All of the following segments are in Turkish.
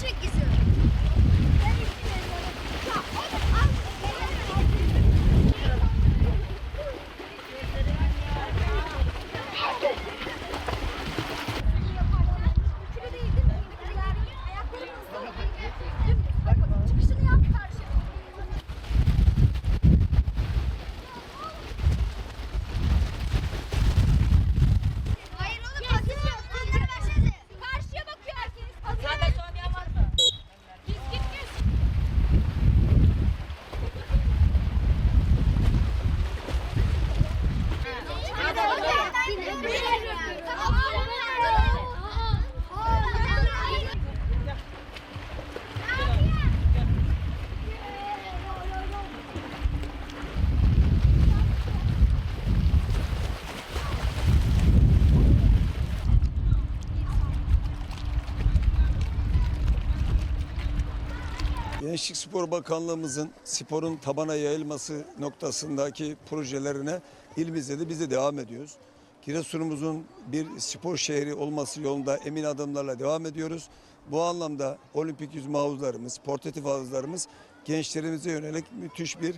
çek istiyorum. Gençlik Spor Bakanlığımızın sporun tabana yayılması noktasındaki projelerine ilimizde de biz de devam ediyoruz. Giresun'umuzun bir spor şehri olması yolunda emin adımlarla devam ediyoruz. Bu anlamda olimpik yüzme havuzlarımız, portatif havuzlarımız gençlerimize yönelik müthiş bir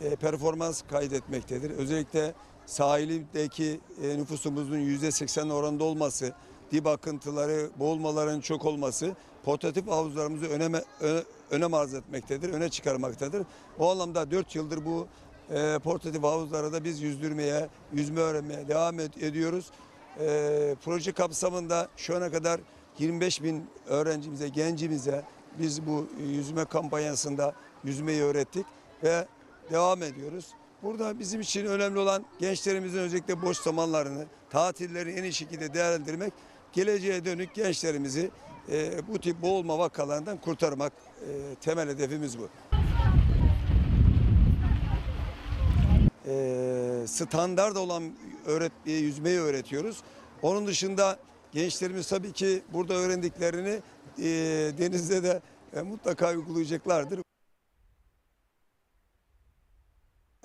e, performans kaydetmektedir. Özellikle sahildeki e, nüfusumuzun %80 oranında olması, dip akıntıları, boğulmaların çok olması portatif havuzlarımızı öneme, ö- önem arz etmektedir, öne çıkarmaktadır. Bu anlamda 4 yıldır bu e, portatif havuzlara da biz yüzdürmeye, yüzme öğrenmeye devam ed- ediyoruz. E, proje kapsamında şu ana kadar 25 bin öğrencimize, gencimize biz bu yüzme kampanyasında yüzmeyi öğrettik ve devam ediyoruz. Burada bizim için önemli olan gençlerimizin özellikle boş zamanlarını, tatilleri en iyi şekilde değerlendirmek, geleceğe dönük gençlerimizi e, bu tip boğulma vakalarından kurtarmak e, temel hedefimiz bu. E, standart olan öğret, yüzmeyi öğretiyoruz. Onun dışında gençlerimiz tabii ki burada öğrendiklerini e, denizde de e, mutlaka uygulayacaklardır.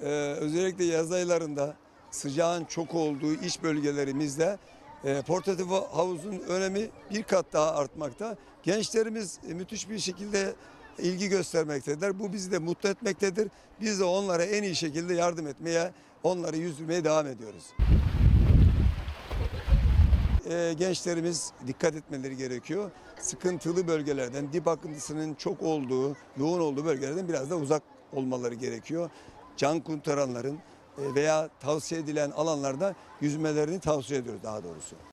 Ee, özellikle yaz aylarında sıcağın çok olduğu iç bölgelerimizde e, portatif havuzun önemi bir kat daha artmakta. Gençlerimiz e, müthiş bir şekilde ilgi göstermektedir. Bu bizi de mutlu etmektedir. Biz de onlara en iyi şekilde yardım etmeye, onları yüzdürmeye devam ediyoruz. Ee, gençlerimiz dikkat etmeleri gerekiyor. Sıkıntılı bölgelerden, dip akıntısının çok olduğu, yoğun olduğu bölgelerden biraz da uzak olmaları gerekiyor. Can kurtaranların e, veya tavsiye edilen alanlarda yüzmelerini tavsiye ediyoruz daha doğrusu.